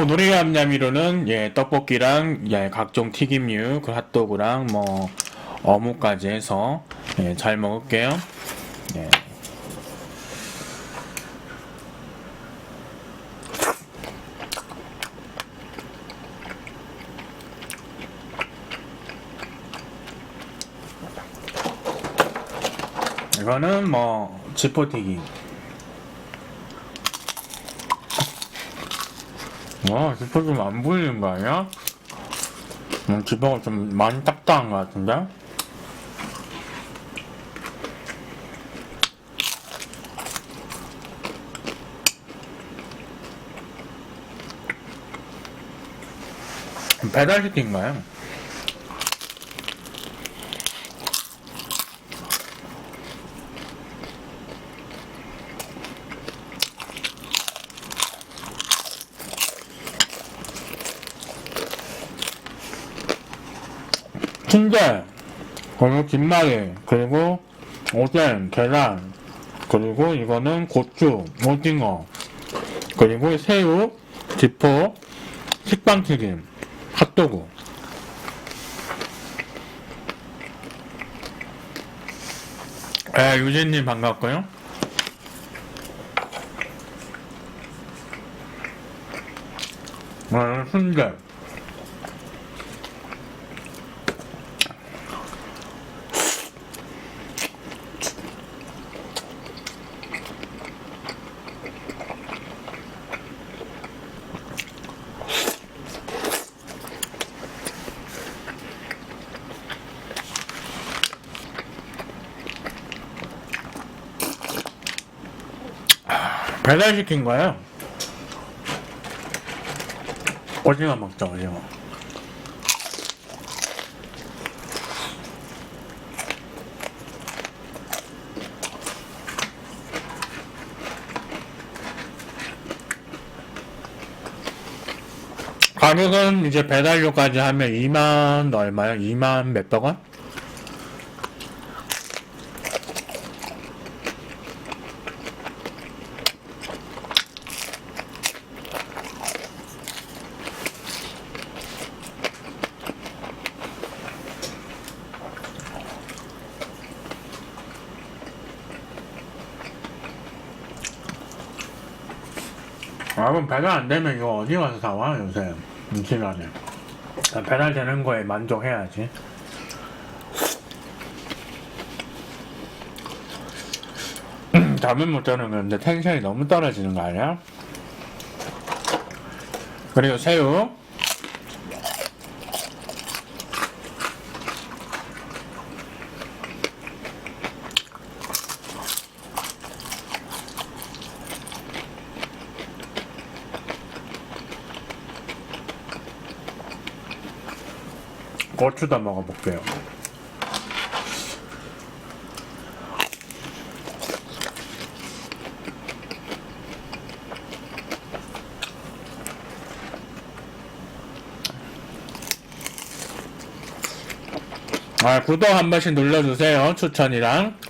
오늘의 얌얌이로는 예 떡볶이랑 예 각종 튀김류 그 핫도그랑 뭐 어묵까지 해서 예, 잘 먹을게요. 예. 이거는 뭐 지포튀김. 와, 지퍼 좀 안 보이는 거 아니야? 음, 지퍼가 좀 많이 딱딱한 것 같은데? 배달시킨 거야. 순대, 그리고 김말이, 그리고 오뎅, 계란, 그리고 이거는 고추, 오징어, 그리고 새우, 지포, 식빵튀김, 핫도그. 에, 유진님 반갑고요. 아, 순대. 배달시킨 거예요. 오징어 먹자, 오징어. 가격은 이제 배달료까지 하면 2만 얼마요? 2만 몇백 원? 아, 그럼 배달 안 되면 이거 어디 가서 사와, 요새? 임시간에. 배달 되는 거에 만족해야지. 잠을 못 자는 건데 텐션이 너무 떨어지는 거 아니야? 그리고 새우. 고추도 먹어볼게요. 아, 구독 한 번씩 눌러주세요. 추천이랑.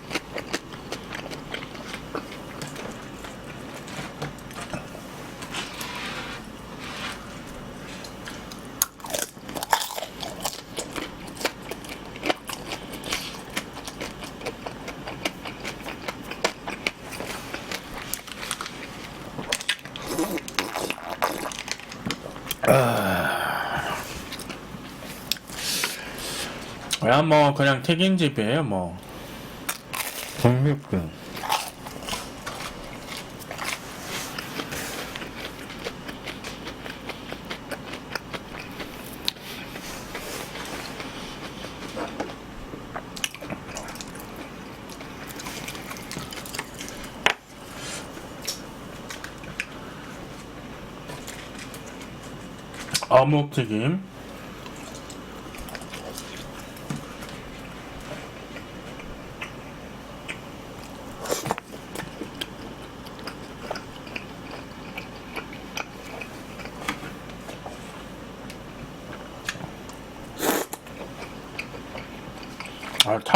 뭐 그냥 튀김집이에요 뭐. 정육근 어묵 튀김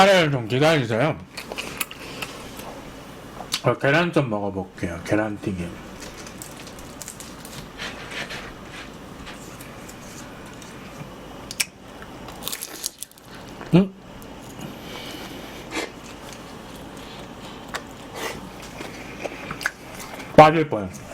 카레를 좀 기다리세요. 어, 계란 좀 먹어볼게요. 계란튀김. 응? 음? 빠질 뻔했어.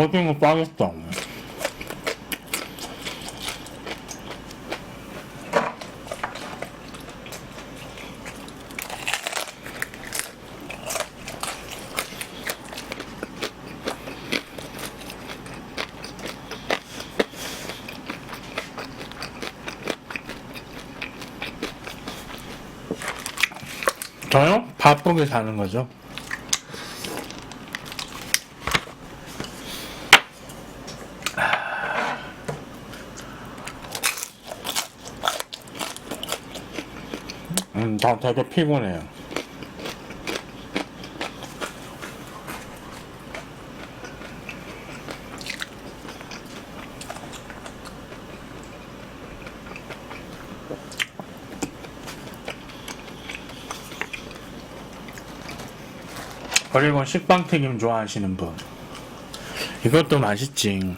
오징어 빠졌다. 저요? 바쁘게 사는 거죠. 음, 다 되게 피곤해요. 그리고 식빵 튀김 좋아하시는 분. 이것도 맛있지.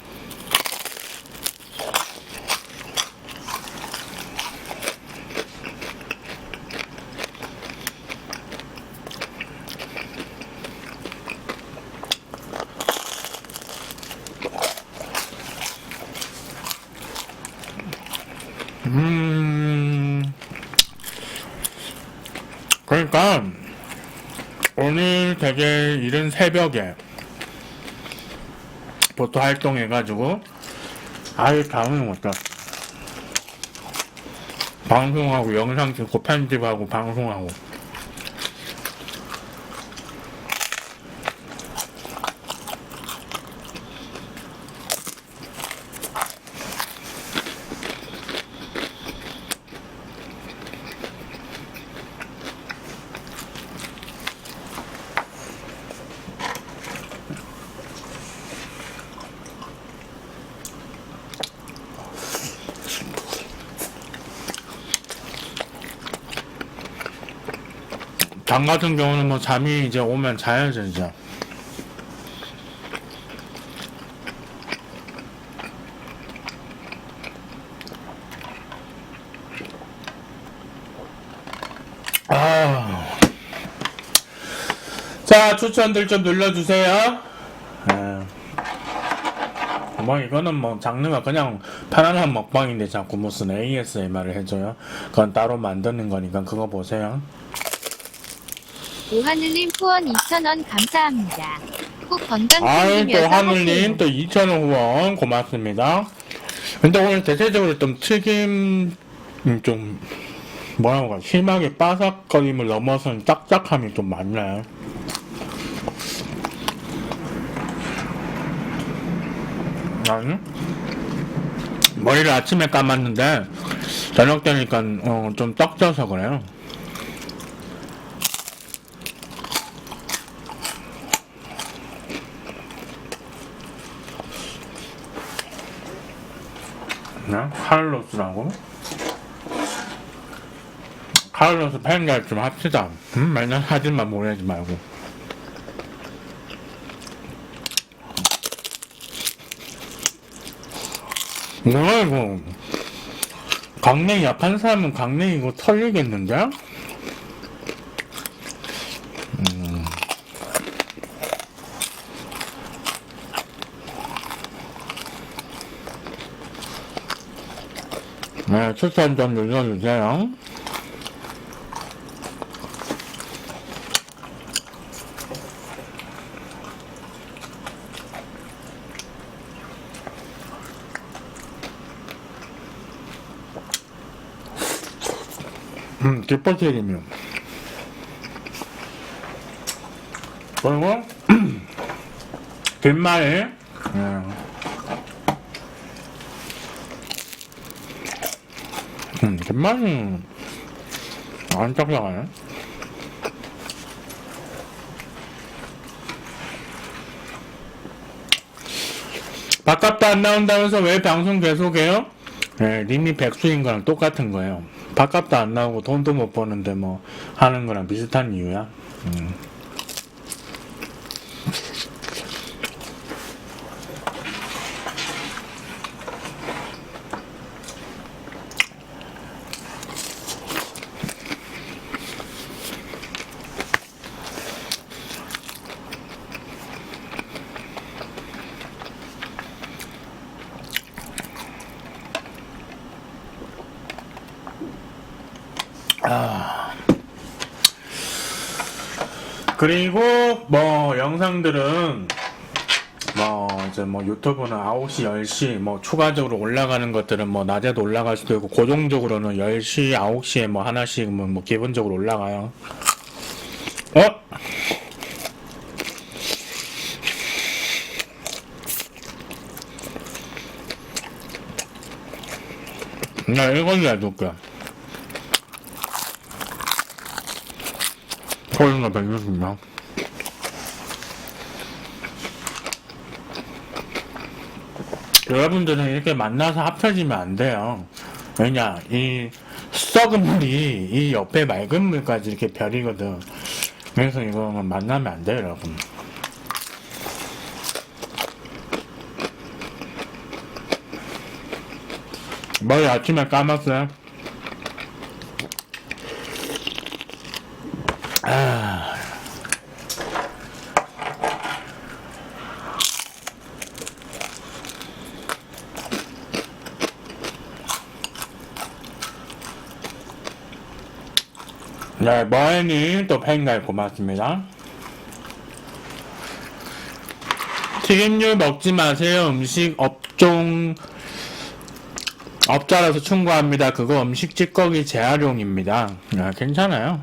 그러니까 오늘 되게 이른 새벽에 보트 활동해가지고 아예 다음에 못다 방송하고 영상 찍고 편집하고 방송하고 장 같은 경우는 뭐 잠이 이제 오면 자야죠 이제 아. 자 추천들 좀 눌러주세요 아. 뭐 이거는 뭐 장르가 그냥 편안한 먹방인데 자꾸 무슨 ASMR을 해줘요 그건 따로 만드는 거니까 그거 보세요 오하늘님 후원 2,000원 감사합니다. 꼭 건강 아이 또 챙기면서 하늘님 하세요. 또 2,000원 후원 고맙습니다. 근데 오늘 대체적으로 좀 튀김 음, 좀 뭐라고 할까 심하게 바삭거림을 넘어선 짝짝함이 좀 많네. 아니 머리를 아침에 감았는데 저녁 되니까 어, 좀 떡져서 그래요. 네? 카를로스라고? 카를로스 팬갈 좀 합시다. 음, 맨날 사진만 보내지 말고. 뭐야, 이거. 강냉이 약한 사람은 강냉이 이거 털리겠는데? 네, 추천 좀 눌러주세요. 음, 기뻐튀김이요. 그리고, 뒷말이, 예. 음, 김말이 안 짝짝하네. 바깥도 안 나온다면서 왜 방송 계속해요? 네, 님이 백수인 거랑 똑같은 거예요. 바깥도 안 나오고 돈도 못 버는데 뭐 하는 거랑 비슷한 이유야. 음. 그리고 뭐 영상들은 뭐 이제 뭐 유튜브는 9시, 10시 뭐 추가적으로 올라가는 것들은 뭐 낮에도 올라갈 수도 있고 고정적으로는 10시, 9시에 뭐 하나씩 뭐, 뭐 기본적으로 올라가요. 어? 나 이건 놔둘게. 코로나 160명. 여러분들은 이렇게 만나서 합쳐지면 안 돼요. 왜냐, 이 썩은 물이 이 옆에 맑은 물까지 이렇게 별이거든. 그래서 이거는 만나면 안 돼요, 여러분. 머리 아침에 감았어요. 아. 네, 머애님 또 팬가입 고맙습니다. 튀김류 먹지 마세요. 음식 업종 업자라서 충고합니다. 그거 음식 찌꺼기 재활용입니다. 아, 괜찮아요.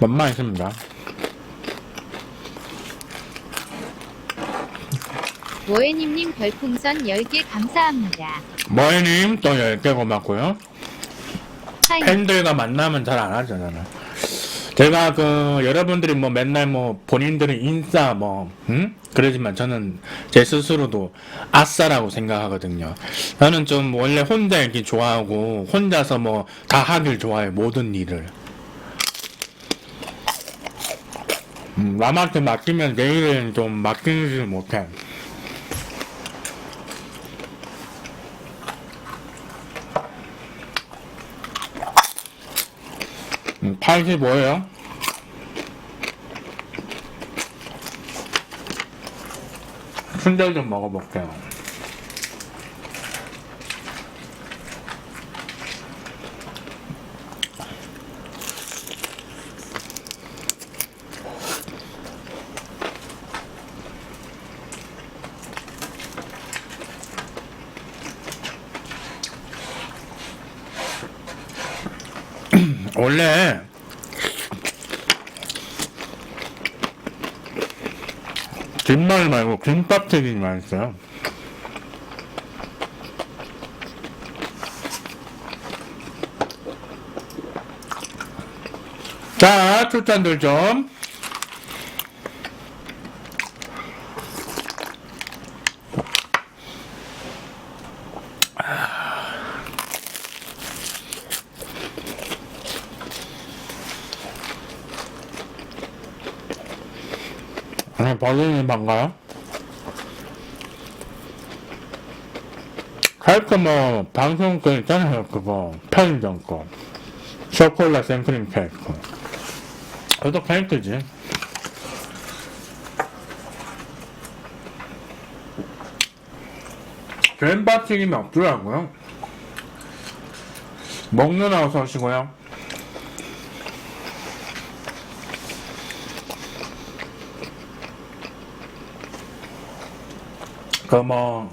맛만 있습니다. 모에님님 별풍선 10개 감사합니다. 머애님 또 10개 고맙고요. 하이. 팬들과 만나면 잘 안 하죠, 저는. 제가 그, 여러분들이 뭐 맨날 뭐 본인들은 인싸 뭐, 음? 그러지만 저는 제 스스로도 아싸라고 생각하거든요. 저는 좀 원래 혼자 있기 좋아하고, 혼자서 뭐 다 하길 좋아해요, 모든 일을. 음, 남한테 맡기면 내일은 좀 맡기지 못해. 음, 85예요. 순대 좀 먹어볼게요. 원래 김말 말고 김밥 튀김이 맛있어요. 자, 출전들 좀. 버전이 반가요? 할거 뭐, 방송 거 있잖아요, 그거. 편의점 거. 초콜릿 생크림 케이크. 그것도 페인트지. 卷밥 튀김이 없더라고요. 먹는 어서 오시고요. 그 뭐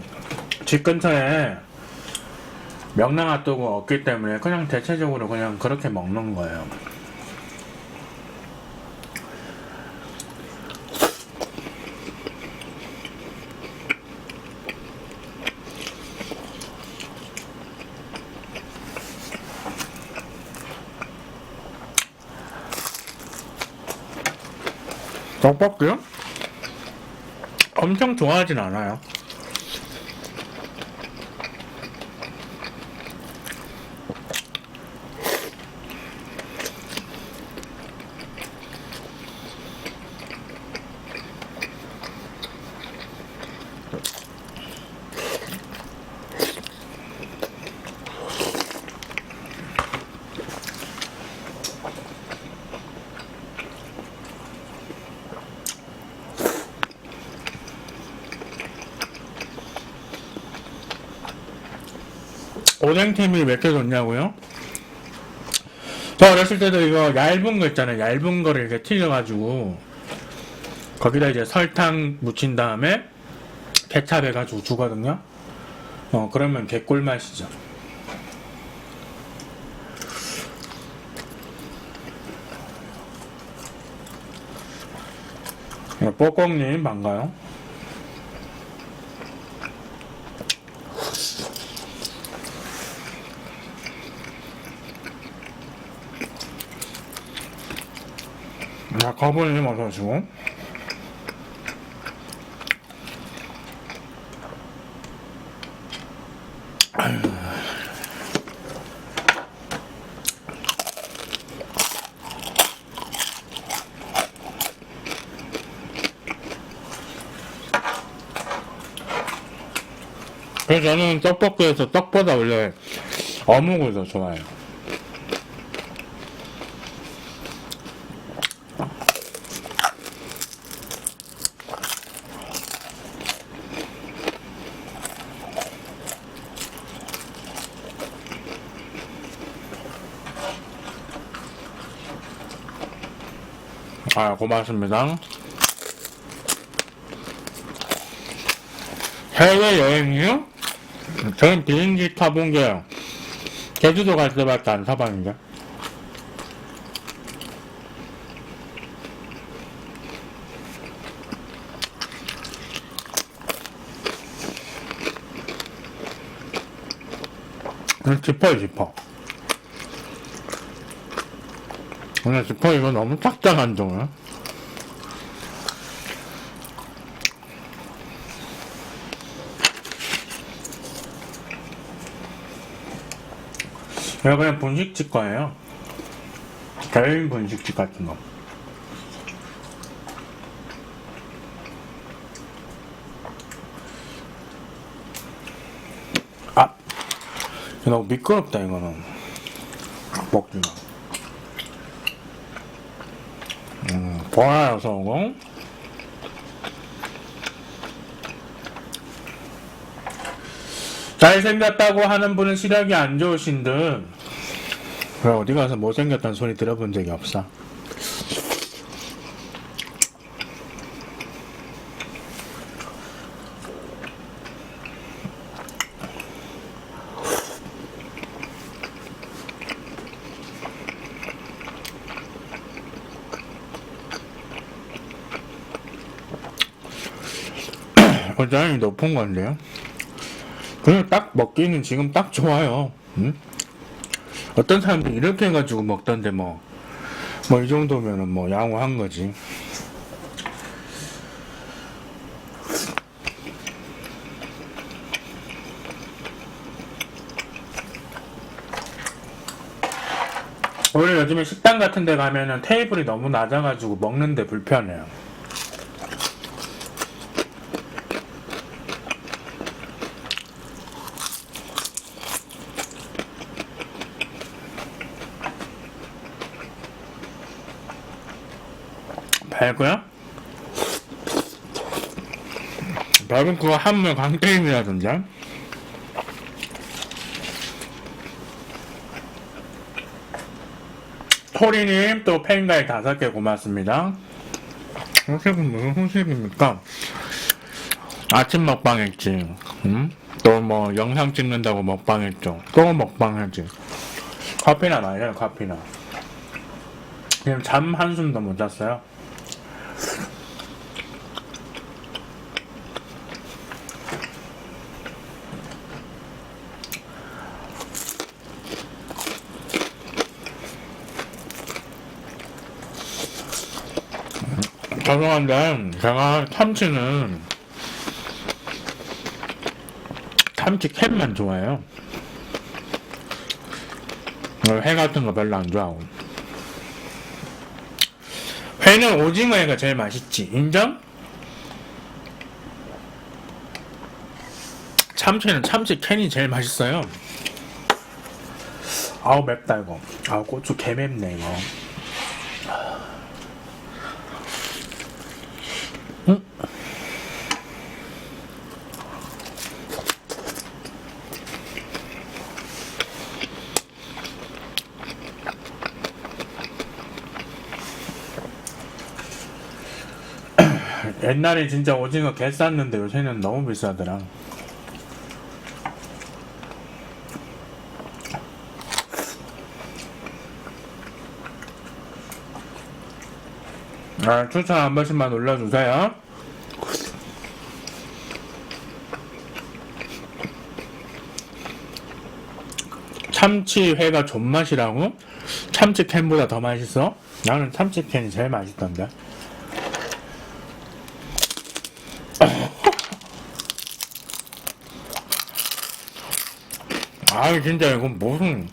집 근처에 명랑핫도그 없기 때문에 그냥 대체적으로 그냥 그렇게 먹는 거예요. 떡볶이요? 엄청 좋아하진 않아요. 오뎅템이 왜 이렇게 좋냐고요? 저 어렸을 때도 이거 얇은 거 있잖아요. 얇은 거를 이렇게 튀겨가지고 거기다 이제 설탕 묻힌 다음에 케찹 해가지고 주거든요. 어 그러면 개꿀 맛이죠. 네, 뽀꽁님 반가요. 자, 거부님 어서 오시고. 그래서 저는 떡볶이에서 떡보다 원래 어묵을 더 좋아해요. 아, 고맙습니다. 해외여행이요? 저는 비행기 타본 게, 제주도 갈 때밖에 안 타봤는데. 지퍼요, 지퍼. 오늘 지퍼 이거 너무 짝짝한 종이야. 이거 그냥 분식집 거예요. 개인 분식집 같은 거. 아, 너무 미끄럽다 이거는 먹기가. 보아여서 오고. 잘생겼다고 하는 분은 시력이 안 좋으신 듯. 왜 어디 가서 못생겼다는 소리 들어본 적이 없어. 고장이 높은 건데요. 그냥 딱 먹기는 지금 딱 좋아요. 응? 어떤 사람들이 이렇게 해가지고 먹던데 뭐, 뭐 이 정도면은 뭐 양호한 거지. 오히려 요즘에 식당 같은 데 가면은 테이블이 너무 낮아가지고 먹는데 불편해요. 발고요? 발은 그거 한물 강게임이라던데? 토리님 또 팬가이 다섯 개 고맙습니다. 호식은 무슨 호식입니까? 아침 먹방 했지. 응? 또 뭐 영상 찍는다고 먹방 했죠. 또 먹방 하지. 커피나 마셔요, 커피나. 지금 잠 한숨도 못 잤어요. 죄송한데 제가 참치는 참치 캔만 좋아해요. 회 같은 거 별로 안 좋아하고. 회는 오징어 회가 제일 맛있지. 인정? 참치는 참치 캔이 제일 맛있어요. 아우 맵다 이거. 아우 고추 개 맵네 이거. 옛날에 진짜 오징어 개 쌌는데 요새는 너무 비싸더라. 아, 추천 한 번씩만 눌러주세요. 참치회가 존맛이라고? 참치캔보다 더 맛있어? 나는 참치캔이 제일 맛있던데. 아 진짜 이건 무슨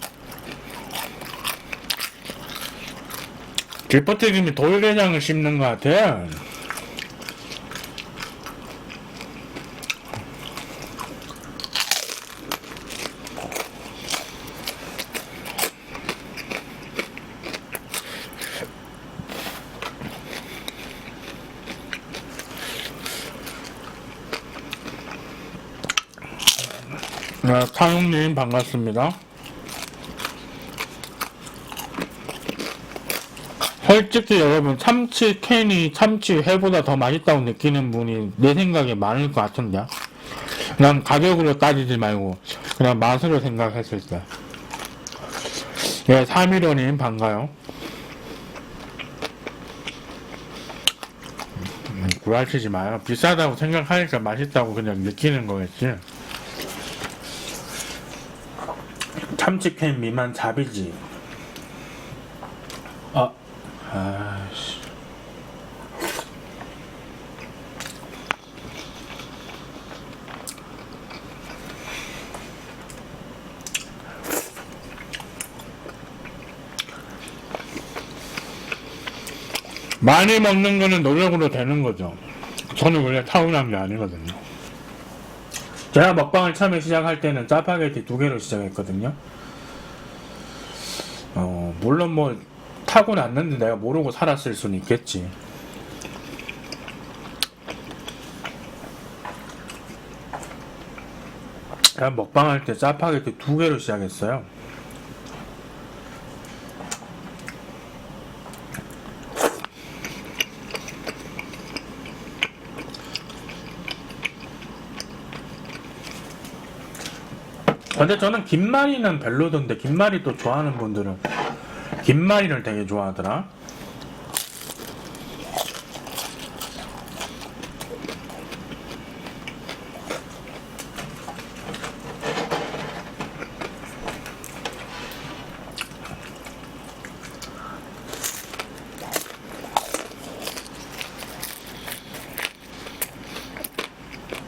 길버튀김이 돌게장을 씹는 것 같아 네, 타용님 반갑습니다. 솔직히 여러분 참치 캔이 참치 회보다 더 맛있다고 느끼는 분이 내 생각에 많을 것 같은데. 난 가격으로 따지지 말고 그냥 맛으로 생각했을 때. 예, 315님 반가요. 음, 구라치지 마요. 비싸다고 생각하니까 맛있다고 그냥 느끼는 거겠지. 참치캔 미만 잡이지. 많이 먹는 거는 노력으로 되는 거죠. 저는 원래 타고난 게 아니거든요. 제가 먹방을 처음에 시작할 때는 짜파게티 두 개로 시작했거든요. 어, 물론 뭐 타고났는데 내가 모르고 살았을 수는 있겠지. 제가 먹방할 때 짜파게티 두 개로 시작했어요. 근데 저는 김말이는 별로던데 김말이 또 좋아하는 분들은 김말이를 되게 좋아하더라.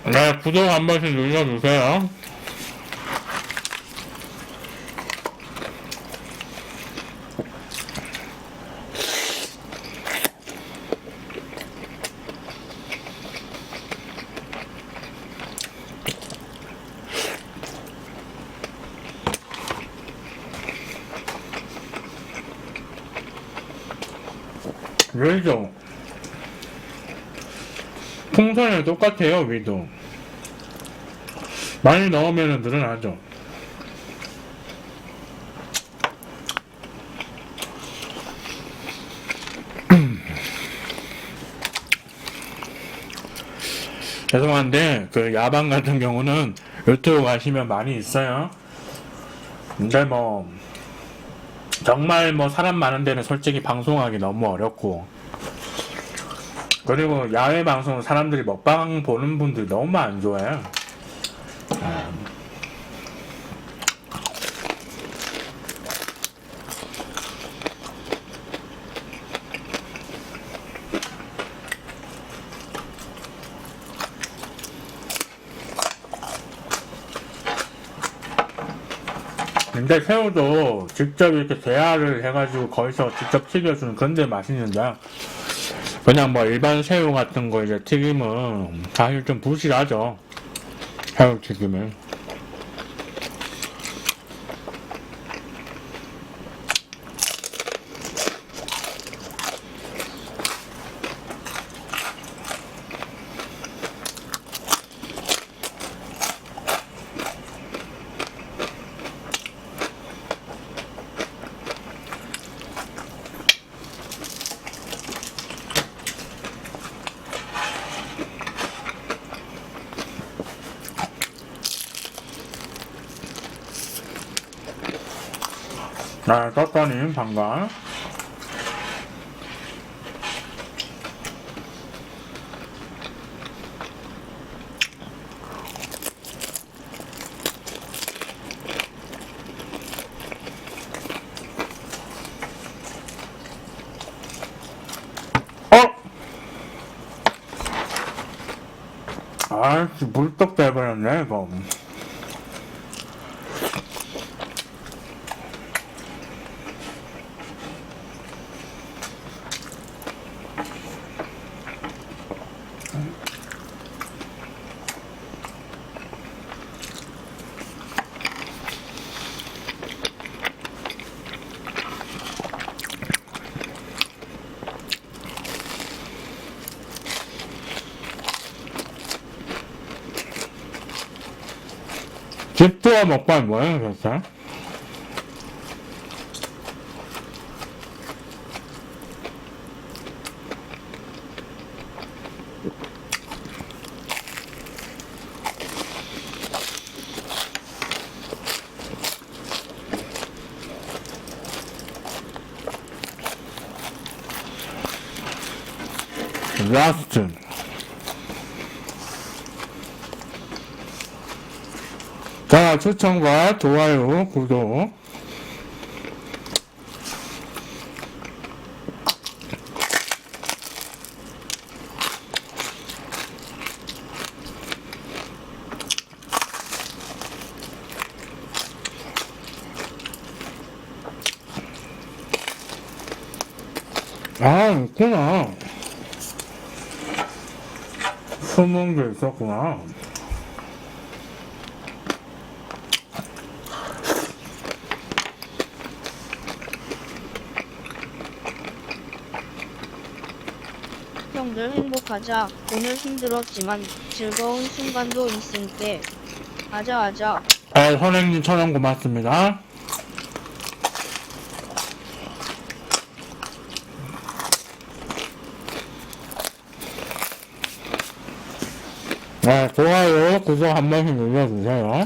네, 구독 한 번씩 눌러주세요. 왜죠? 풍선이랑 똑같아요, 위도. 많이 넣으면 늘어나죠. 죄송한데, 그 야방 같은 경우는 유튜브 가시면 많이 있어요. 근데 뭐, 정말 뭐 사람 많은 데는 솔직히 방송하기 너무 어렵고 그리고 야외 방송 사람들이 먹방 보는 분들이 너무 안 좋아요. 근데 새우도 직접 이렇게 대화를 해가지고 거기서 직접 튀겨주는 건데 맛있는데 그냥 뭐 일반 새우 같은 거 이제 튀김은 사실 좀 부실하죠. 새우 튀김은 아 떴더니 반가 어? 아, 물떡 돼버렸네, 이거. 집도어 먹방 뭐야, 그랬어? 라스트. 자, 추천과 좋아요, 구독. 아, 있구나. 숨은 게 있었구나. 행복하자. 오늘 힘들었지만 즐거운 순간도 있으니까. 아자 아자. 아, 선생님 천원 고맙습니다. 네, 좋아요, 구독 한 번씩 눌러주세요.